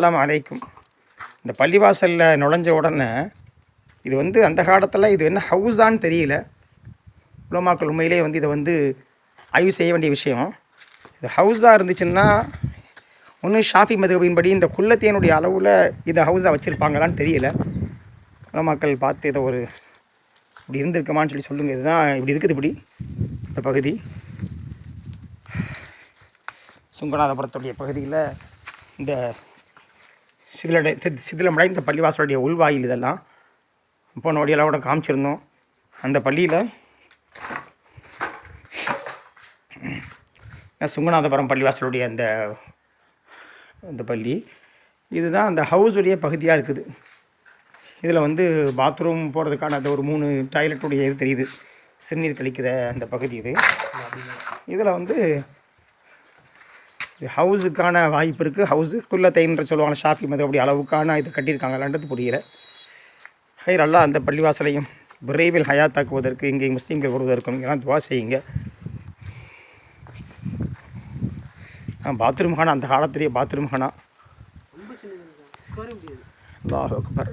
அலாம் அலைக்கும். இந்த பள்ளிவாசலில் நுழைஞ்ச உடனே இது வந்து அந்த காலத்தில் இது என்ன ஹவுஸான்னு தெரியல. உலமாக்கள் உண்மையிலே வந்து இதை வந்து ஆய்வு செய்ய வேண்டிய விஷயம். இது ஹவுஸாக இருந்துச்சுன்னா ஒன்று ஷாஃபி மதுகபின்படி இந்த குள்ளத்தேனுடைய அளவில் இதை ஹவுஸாக வச்சுருப்பாங்களான்னு தெரியல. உலமாக்கள் பார்த்து இதை ஒரு இப்படி இருந்திருக்குமான்னு சொல்லி சொல்லுங்கள் இதுதான் இப்படி இருக்குது இப்படி இந்த பகுதி. சுங்கநாதபுரத்துடைய பகுதியில் இந்த சிதிலடை சிதிலமடைந்த பள்ளிவாசலுடைய உள்வாயில் இதெல்லாம் போன வழியெல்லாம் கூட காமிச்சிருந்தோம். அந்த பள்ளியில் சுங்கநாதபுரம் பள்ளிவாசலுடைய அந்த அந்த பள்ளி. இதுதான் அந்த ஹவுஸுடைய பகுதியாக இருக்குது. இதில் வந்து பாத்ரூம் போகிறதுக்கான அந்த ஒரு மூணு டாய்லெட்டுடைய இது தெரியுது. சிறுநீர் கழிக்கிற அந்த பகுதி இது. இதில் வந்து இது ஹவுஸுக்கான வாய்ப்பு இருக்குது ஹவுஸு குல்லத்தைன்ற சொல்லுவாங்க. ஷாஃபி மது அப்படி அளவுக்கான இது கட்டியிருக்காங்களான்றது புரியல. ஹைர் அல்லா அந்த பள்ளிவாசலையும் விரைவில் ஹயாத்தாக்குவதற்கு இங்கே முஸ்லீம்கள் வருவதற்கும் எல்லாம் துவா செய்யுங்க. பாத்ரூம் கானா அந்த காலத்துலேயே பாத்ரூம் முடியாது. அல்லாஹ் அக்பர்.